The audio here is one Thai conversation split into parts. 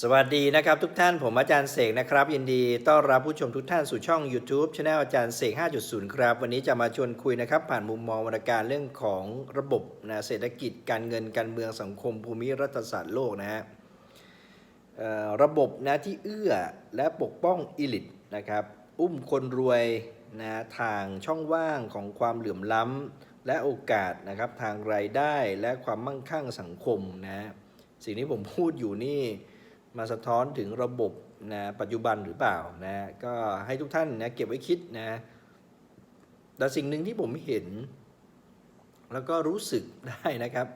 สวัสดีนะครับทุกท่านผมอาจารย์เสกนะครับ ยินดีต้อนรับผู้ชมทุกท่านสู่ช่อง YouTube Channel อาจารย์เสก 5.0 ครับ วันนี้จะมาชวนคุยนะครับ ผ่านมุมมองวรรณการเรื่องของระบบนะเศรษฐกิจการเงินการเมืองสังคมภูมิรัฐศาสตร์โลกนะฮะระบบนะที่เอื้อและปกป้องอิลิทนะครับอุ้มคนรวยนะทางช่องว่างของความเหลื่อมล้ำและโอกาสนะครับทางรายได้และความมั่งคั่งสังคมนะฮะสิ่งที่ผมพูดอยู่นี่ มาสะท้อนถึงระบบนะปัจจุบันหรือเปล่านะก็ให้ทุกท่านนะเก็บไว้คิดนะแต่สิ่งหนึ่งที่ผมเห็น แล้วก็รู้สึกได้นะครับ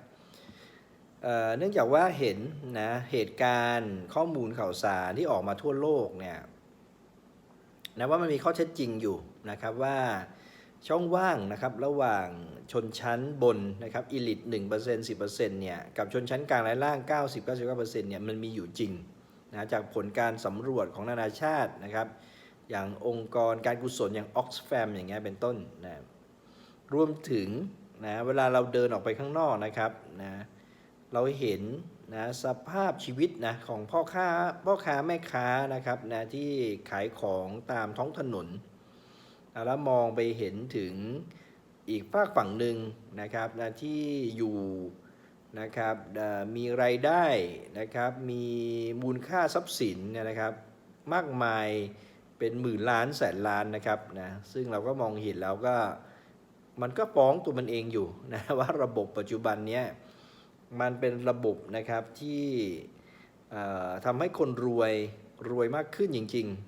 เเนื่องจากว่าเห็นนะเหตุการณ์ข้อมูลข่าวสารที่ออกมาทั่วโลกเนี่ยนะว่ามันมีข้อเท็จจริงอยู่นะครับว่า ช่องว่างนะครับระหว่างชนชั้นบนนะครับอิลิท1% 10%เปอร์เซ็นต์สิบเปอร์เซ็นต์เนี่ยกับชนชั้นกลางและล่าง90-99%เก้าสิบเก้าเปอร์เซ็นต์เนี่ยมันมีอยู่จริงนะจากผลการสำรวจของนานาชาตินะครับอย่างองค์กรการกุศลอย่าง Oxfam อย่างเงี้ยเป็นต้นนะรวมถึงนะเวลาเราเดินออกไปข้างนอกนะครับนะเราเห็นนะสภาพชีวิตนะของพ่อค้าพ่อค้าแม่ค้านะครับนะที่ขายของตามท้องถนน แล้วมองไปเห็นถึงอีกฝากฝั่งหนึ่งนะครับนะที่อยู่นะครับมีรายได้นะครับมีมูลค่าทรัพย์สินเนี่ยนะครับ มากมายเป็นหมื่นล้านแสนล้านนะครับนะซึ่งเราก็มองเห็นแล้วก็มันก็ฟ้องตัวมันเองอยู่นะว่าระบบปัจจุบันเนี้ยมันเป็นระบบนะครับที่ทำให้คนรวยรวยมากขึ้นจริง ๆ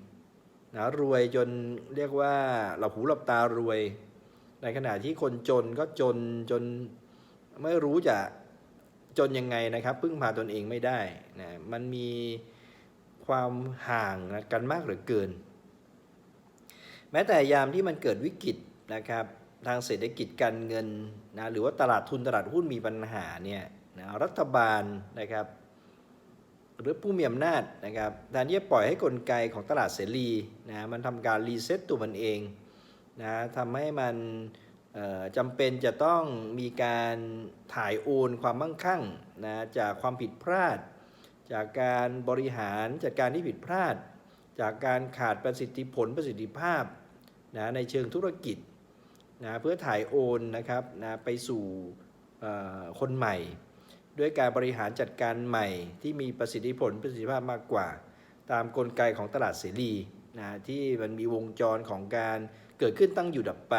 นะรวยจนเรียกว่าหลับหูหลับตารวย ในขณะที่คนจนก็จนจนไม่รู้จะจนยังไงนะครับ พึ่งพาตนเองไม่ได้นะมันมีความห่างกันมากเหลือเกิน แม้แต่ยามที่มันเกิดวิกฤตนะครับ ทางเศรษฐกิจการเงินนะหรือว่าตลาดทุนตลาดหุ้นมีปัญหาเนี่ยนะรัฐบาลนะครับ หรือผู้มีอำนาจนะครับแทนที่จะปล่อยให้กลไกของตลาดเสรีนะมันทำการรีเซ็ตตัวมันเองนะทำให้มันจำเป็นจะต้องมีการถ่ายโอนความมั่งคั่งนะจากความผิดพลาด จากการบริหารจัดการที่ผิดพลาด จากการขาดประสิทธิผลประสิทธิภาพนะในเชิงธุรกิจนะเพื่อถ่ายโอนนะครับนะไปสู่คนใหม่ ด้วยการบริหารจัดการใหม่ที่มีประสิทธิผลประสิทธิภาพมากกว่า ตามกลไกของตลาดเสรีนะที่มันมีวงจรของการเกิดขึ้นตั้งอยู่ดับไป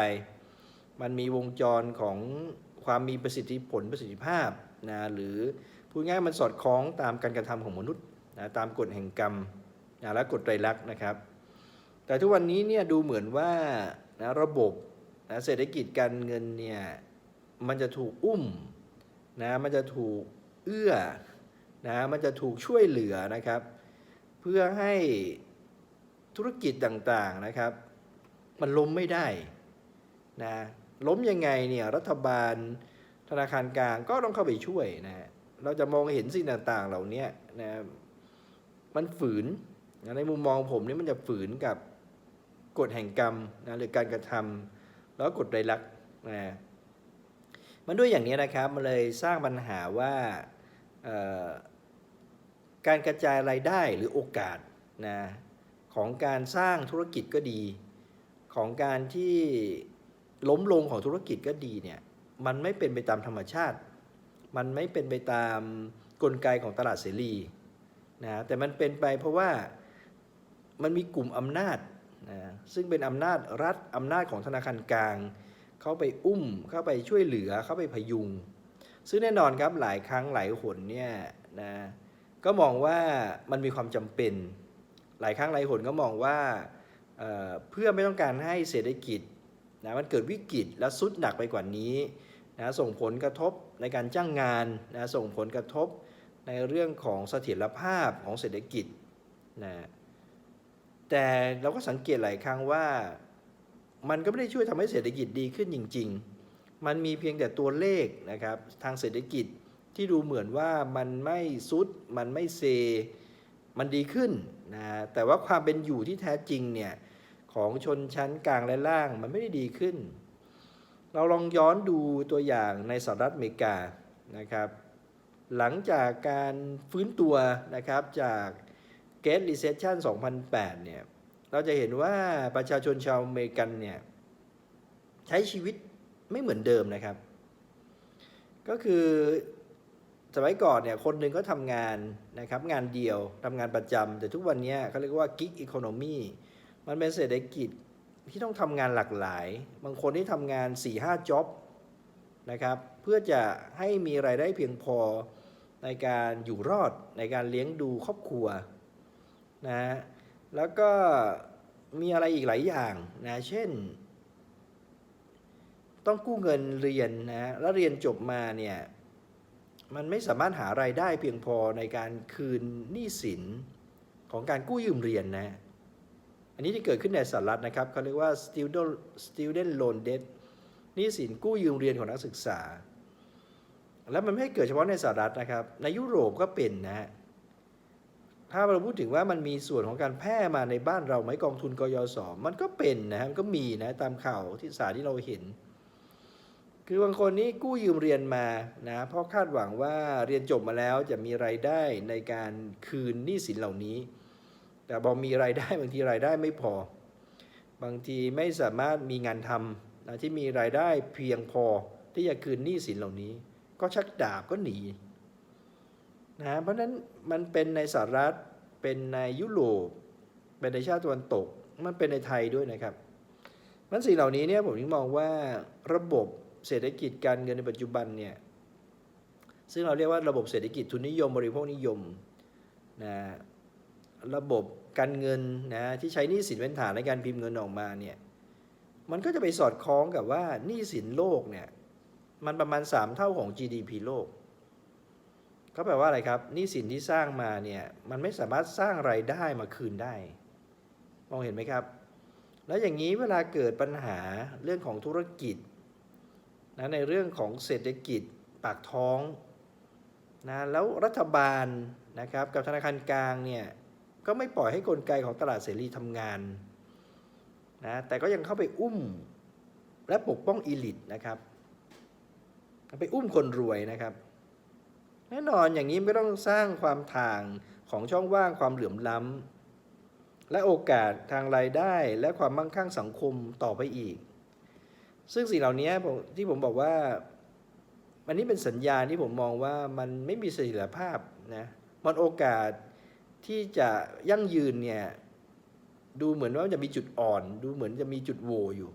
มันมีวงจรของความมีประสิทธิผลประสิทธิภาพนะหรือพูดง่ายมันสอดคล้องตามการกระทำของมนุษย์นะตามกฎแห่งกรรมนะและกฎไตรลักษณ์นะครับ แต่ทุกวันนี้เนี่ยดูเหมือนว่านะระบบนะเศรษฐกิจการเงินเนี่ยมันจะถูกอุ้ม นะมันจะถูกเอื้อนะมันจะถูกช่วยเหลือนะครับ เพื่อให้ธุรกิจต่างๆนะครับ มันล้มไม่ได้นะล้มยังไงเนี่ยรัฐบาลธนาคารกลางก็ต้องเข้าไปช่วยนะเราจะมองเห็นสิ่งต่างๆ เหล่านี้นะมันฝืนนะในมุมมองผมนี่มันจะฝืนกับกฎแห่งกรรมนะหรือการกระทำแล้วก็กฎไตรลักษณ์นะ มันด้วยอย่างนี้นะครับมันเลยสร้างปัญหาว่าการกระจายรายได้หรือโอกาสนะของการสร้างธุรกิจก็ดี ของการที่ล้มลงของธุรกิจก็ดีเนี่ยมันไม่เป็นไปตามธรรมชาติ มันไม่เป็นไปตามกลไกของตลาดเสรีนะแต่มันเป็นไปเพราะว่ามันมีกลุ่มอำนาจนะซึ่งเป็นอำนาจรัฐอำนาจของธนาคารกลาง เข้าไปอุ้ม เข้าไปช่วยเหลือ เข้าไปพยุง ซึ่งแน่นอนครับหลายครั้งหลายหนเนี่ยนะก็มองว่ามันมีความจำเป็น หลายครั้งหลายหนก็มองว่าเเพื่อไม่ต้องการให้เศรษฐกิจนะมันเกิดวิกฤตและสุดหนักไปกว่านี้นะส่งผลกระทบในการจ้างงานนะส่งผลกระทบในเรื่องของเสถียรภาพของเศรษฐกิจนะแต่เราก็สังเกตหลายครั้งว่า มันก็ไม่ได้ช่วยทำให้เศรษฐกิจดีขึ้นจริง ๆ มันมีเพียงแต่ตัวเลขนะครับทางเศรษฐกิจที่ดูเหมือนว่ามันไม่ซุด มันไม่เซ มันดีขึ้นนะแต่ว่าความเป็นอยู่ที่แท้จริงเนี่ยของชนชั้นกลางและล่างมันไม่ได้ดีขึ้น เราลองย้อนดูตัวอย่างในสหรัฐอเมริกานะครับ หลังจากการฟื้นตัวนะครับจาก Great Recession 2008 เนี่ย เราจะเห็นว่าประชาชนชาวอเมริกันเนี่ยใช้ชีวิตไม่เหมือนเดิมนะครับ ก็คือสมัยก่อนเนี่ยคนหนึ่งก็ทำงานนะครับงานเดียวทำงานประจำแต่ทุกวันนี้เขาเรียกว่า gig economy มันเป็นเศรษฐกิจที่ต้องทำงานหลากหลาย บางคนที่ทำงาน 4-5จ็อบนะครับเพื่อจะให้มีรายได้เพียงพอในการอยู่รอดในการเลี้ยงดูครอบครัวนะ แล้วก็มีอะไรอีกหลายอย่างนะเช่น ต้องกู้เงินเรียนนะแล้วเรียนจบมาเนี่ยมันไม่สามารถหารายได้เพียงพอในการคืนหนี้สินของการกู้ยืมเรียนนะ อันนี้ที่เกิดขึ้นในสหรัฐนะครับเขาเรียกว่า student student loan debt หนี้สินกู้ยืมเรียนของนักศึกษา แล้วมันไม่ได้เกิดเฉพาะในสหรัฐนะครับ ในยุโรปก็เป็นนะฮะ ถ้าเราพูดถึงว่ามันมีส่วนของการแพร่มาในบ้านเราไหมกองทุนกยศมันก็เป็นนะมันก็มีนะตามข่าวที่สารที่เราเห็น คือบางคนนี้กู้ยืมเรียนมานะเพราะคาดหวังว่าเรียนจบมาแล้วจะมีรายได้ในการคืนหนี้สินเหล่านี้ แต่พอมีรายได้บางทีรายได้ไม่พอ บางทีไม่สามารถมีงานทำนะที่มีรายได้เพียงพอที่จะคืนหนี้สินเหล่านี้ ก็ชักดาบก็หนี นะเพราะฉะนั้นมันเป็นในสหรัฐเป็นในยุโรปเป็นในชาติตะวันตก มันเป็นในไทยด้วยนะครับมันสิ่งเหล่านี้เนี่ยผมถึงมองว่าระบบเศรษฐกิจการเงินในปัจจุบันเนี่ยซึ่งเราเรียกว่าระบบเศรษฐกิจทุนนิยมบริโภคนิยมนะระบบการเงินนะที่ใช้หนี้สินเป็นฐานในการพิมพ์เงินออกมาเนี่ยมันก็จะไปสอดคล้องกับว่าหนี้สินโลกเนี่ยมันประมาณ 3 เท่าของ GDP โลก ก็แปลว่าอะไรครับหนี้สินที่สร้างมาเนี่ยมันไม่สามารถสร้างไรายได้มาคืนได้ มองเห็นไหมครับ แล้วอย่างนี้เวลาเกิดปัญหาเรื่องของธุรกิจนะในเรื่องของเศรษฐกิจปากท้องนะแล้วรัฐบาลนะครับกับธนาคารกลางเนี่ยก็ไม่ปล่อยให้กลไกของตลาดเสรีทำงานนะแต่ก็ยังเข้าไปอุ้มและปกป้องอีลิตนะครับ ไปอุ้มคนรวยนะครับ แน่นอนอย่างนี้ไม่ต้องสร้างความถ่างของช่องว่างความเหลื่อมล้ำและโอกาสทางรายได้และความมั่งคั่งสังคมต่อไปอีก ซึ่งสิ่งเหล่านี้ที่ผมบอกว่าอันนี้เป็นสัญญาณที่ผมมองว่ามันไม่มีเสถียรภาพนะมันโอกาสที่จะยั่งยืนเนี่ยดูเหมือนว่าจะมีจุดอ่อน ดูเหมือนจะมีจุดโหวอยู่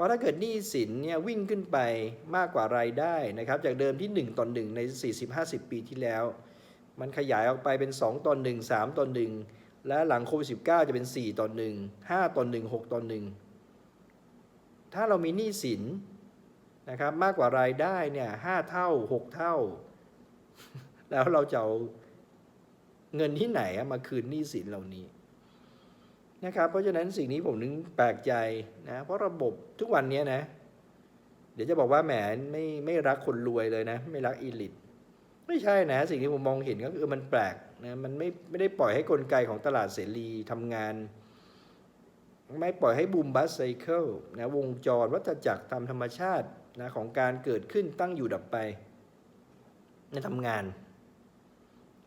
ราะถ้าเกิดหนี้สินเนี่ยวิ่งขึ้นไปมากกว่ารายได้นะครับ จากเดิมที่ 1ต่อ1ใน 40-50 ปีที่แล้ว มันขยายออกไปเป็น 2ต่อ1 3ต่อ1และหลังโควิด19จะเป็น 4ต่อ1 5ต่อ1 6ต่อ1ถ้าเรามีหนี้สินนะครับมากกว่ารายได้เนี่ย5เท่า 6 เท่า แล้วเราจะเอาเงินที่ไหนมาคืนหนี้สินเหล่านี้ นะครับ เพราะฉะนั้นสิ่งนี้ผมนึงแปลกใจนะ เพราะระบบทุกวันนี้นะ เดี๋ยวจะบอกว่าแหมไม่ไม่รักคนรวยเลยนะ ไม่รักอีลิต ไม่ใช่นะ สิ่งที่ผมมองเห็นก็คือมันแปลกนะมันไม่ไม่ได้ปล่อยให้กลไกของตลาดเสรีทำงาน ไม่ปล่อยให้บูมบัสไซเคิลนะวงจรวัฏจักรตามธรรมชาตินะของการเกิดขึ้นตั้งอยู่ดับไปในทำงาน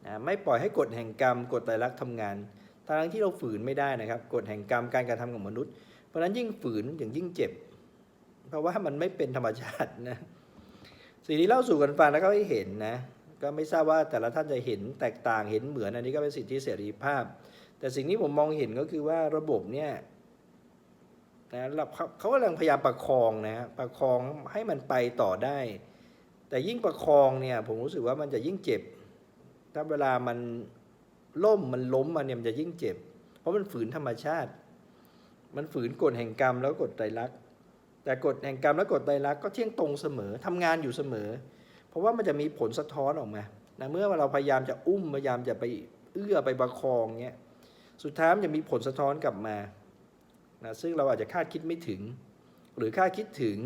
นะไม่ปล่อยให้กฎแห่งกรรมกฎไตรลักษณ์ทำงาน ทั้งที่เราฝืนไม่ได้นะครับกฎแห่งกรรมการกระทำของมนุษย์ เพราะฉะนั้นยิ่งฝืนอย่างยิ่งเจ็บ เพราะว่ามันไม่เป็นธรรมชาตินะสิ่งที่เล่าสู่กันฟังแล้วก็ให้เห็นนะก็ไม่ทราบว่าแต่ละท่านจะเห็นแตกต่างเห็นเหมือนอันนี้ก็เป็นสิทธิเสรีภาพ แต่สิ่งที่ผมมองเห็นก็คือว่าระบบเนี่ยนะเขาเขากำลังพยายามประคองนะประคองให้มันไปต่อได้ แต่ยิ่งประคองเนี่ยผมรู้สึกว่ามันจะยิ่งเจ็บ ถ้าเวลามัน ล่มมันล้มมันเนี่ยมันจะยิ่งเจ็บ เพราะมันฝืนธรรมชาติ มันฝืนกฎแห่งกรรมแล้วกฎไตรลักษณ์แต่กฎแห่งกรรมและกฎไตรลักษณ์ก็เที่ยงตรงเสมอทำงานอยู่เสมอ เพราะว่ามันจะมีผลสะท้อนออกมานะเมื่อเราพยายามจะอุ้มพยายามจะไปเอื้อไปประคองเงี้ยสุดท้ายมันจะมีผลสะท้อนกลับมานะซึ่งเราอาจจะคาดคิดไม่ถึง หรือคาดคิดถึง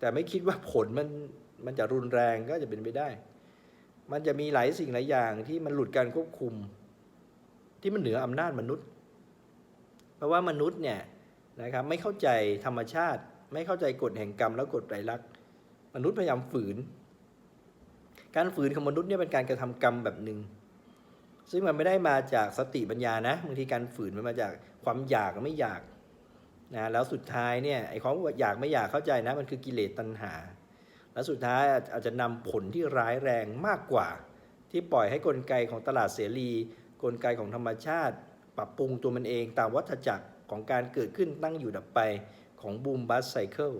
แต่ไม่คิดว่าผลมันมันจะรุนแรงก็จะเป็นไปได้ มันจะมีหลายสิ่งหลายอย่างที่มันหลุดการควบคุม ที่มันเหนืออำนาจมนุษย์ เพราะว่ามนุษย์เนี่ยนะครับไม่เข้าใจธรรมชาติ ไม่เข้าใจกฎแห่งกรรมแล้วกฎไตรลักษณ์มนุษย์พยายามฝืน การฝืนของมนุษย์เนี่ยเป็นการกระทำกรรมแบบหนึ่งซึ่งมันไม่ได้มาจากสติปัญญานะบางทีการฝืนมันมาจากความอยากไม่อยากนะแล้วสุดท้ายเนี่ยไอ้ของอยากไม่อยากเข้าใจนะมันคือกิเลสตัณหา แล้วสุดท้ายอาจจะนำผลที่ร้ายแรงมากกว่า ที่ปล่อยให้กลไกของตลาดเสรี กลไกของธรรมชาติ ปรับปรุงตัวมันเองตามวัฏจักรของการเกิดขึ้นตั้งอยู่ดับไปของบูมบัสไซเคิล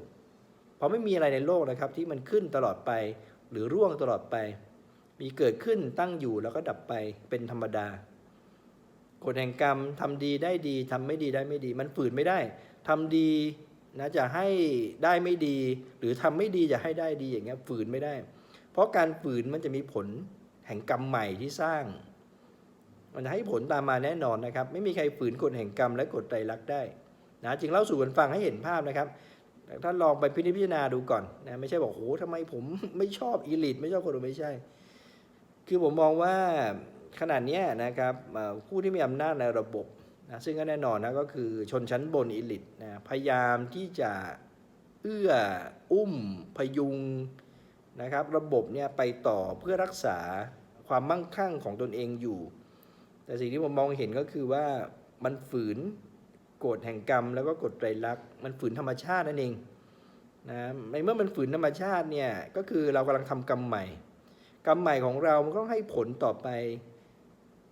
เพราะไม่มีอะไรในโลกนะครับที่มันขึ้นตลอดไปหรือร่วงตลอดไป มีเกิดขึ้นตั้งอยู่แล้วก็ดับไปเป็นธรรมดากฎแห่งกรรมทำดีได้ดีทำไม่ดีได้ไม่ดี มันฝืนไม่ได้ทำดี นะจะให้ได้ไม่ดี หรือทำไม่ดีจะให้ได้ดีอย่างเงี้ยฝืนไม่ได้ เพราะการฝืนมันจะมีผลแห่งกรรมใหม่ที่สร้าง มันจะให้ผลตามมาแน่นอนนะครับ ไม่มีใครฝืนกฎแห่งกรรมและกฎไตรลักษณ์ได้นะจึงเล่าสู่กันฟังให้เห็นภาพนะครับท่านลองไปพิจารณาดูก่อนนะไม่ใช่บอกโอ้ทำไมผมไม่ชอบอีลิทไม่ชอบคนไม่ใช่ คือผมมองว่าขนาดนี้นะครับผู้ที่มีอำนาจในระบบ นะซึ่งก็แน่นอนนะก็คือชนชั้นบนอีลิทนะพยายามที่จะเอื้ออุ้มพยุงนะครับระบบเนี่ยไปต่อเพื่อรักษาความมั่งคั่งของตนเองอยู่ แต่สิ่งที่ผมมองเห็นก็คือว่ามันฝืนกฎแห่งกรรมแล้วก็กฎไตรลักษณ์มันฝืนธรรมชาตินั่นเองนะในเมื่อมันฝืนธรรมชาติเนี่ยก็คือเรากำลังทำกรรมใหม่ กรรมใหม่ของเรามันก็ให้ผลต่อไป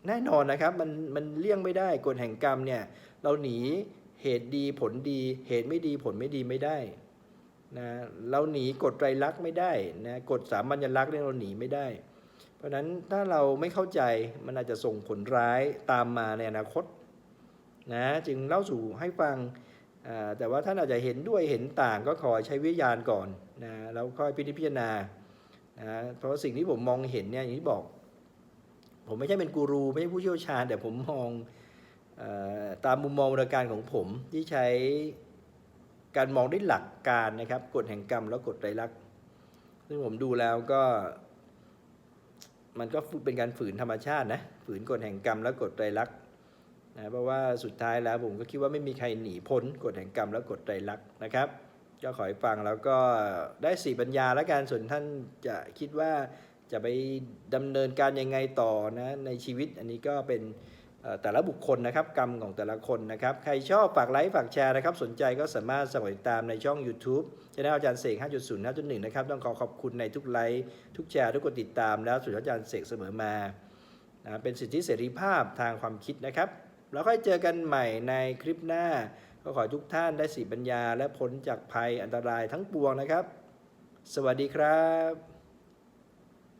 แน่นอนนะครับมันมันเลี่ยงไม่ได้กฎแห่งกรรมเนี่ยเราหนีเหตุดีผลดีเหตุไม่ดีผลไม่ดีไม่ได้นะเราหนีกฎไตรลักษณ์ไม่ได้นะกฎสามัญลักษณ์เนี่ยเราหนีไม่ได้ เพราะฉะนั้นถ้าเราไม่เข้าใจมันอาจจะส่งผลร้ายตามมาในอนาคตนะจึงเล่าสู่ให้ฟังแต่ว่าท่านอาจจะเห็นด้วยเห็นต่างก็ขอใช้วิทยานก่อนนะแล้วค่อยพิจารณานะเพราะสิ่งที่ผมมองเห็นเนี่ยอย่างที่บอก ผมไม่ใช่เป็นกูรูไม่ใช่ผู้เชี่ยวชาญ แต่ผมมองออตามมุมมองวรการของผมที่ใช้การมองด้วยหลักการนะครับกฎแห่งกรรมแล้วกฎไตรลักษณ์ซึ่งผมดูแล้วก็ มันก็เป็นการฝืนธรรมชาตินะฝืนกฎแห่งกรรมและกฎไตรลักษณ์นะเพราะว่าสุดท้ายแล้วผมก็คิดว่าไม่มีใครหนีพ้นกฎแห่งกรรมและกฎไตรลักษณ์นะครับก็ขอให้ฟังแล้วก็ได้สี่ปัญญาและการส่วนท่านจะคิดว่า จะไปดำเนินการยังไงต่อนะในชีวิตอันนี้ก็เป็นแต่ละบุคคลนะครับกรรมของแต่ละคนนะครับ ใครชอบฝากไลค์ฝากแชร์นะครับ สนใจก็สามารถสมัครติดตามในช่อง YouTube ช anel อาจารย์เสก5.0 5.1 นะครับ ต้องขอขอบคุณในทุกไลค์ทุกแชร์ทุกกดติดตามแล้วสุดอาจารย์เสกเสมอมานะเป็นสิทธิเสรีภาพทางความคิดนะครับ แล้วค่อยเจอกันใหม่ในคลิปหน้า ก็ขอให้ทุกท่านได้สีปัญญา และพ้นจากภัยอันตรายทั้งปวงนะครับ สวัสดีครับ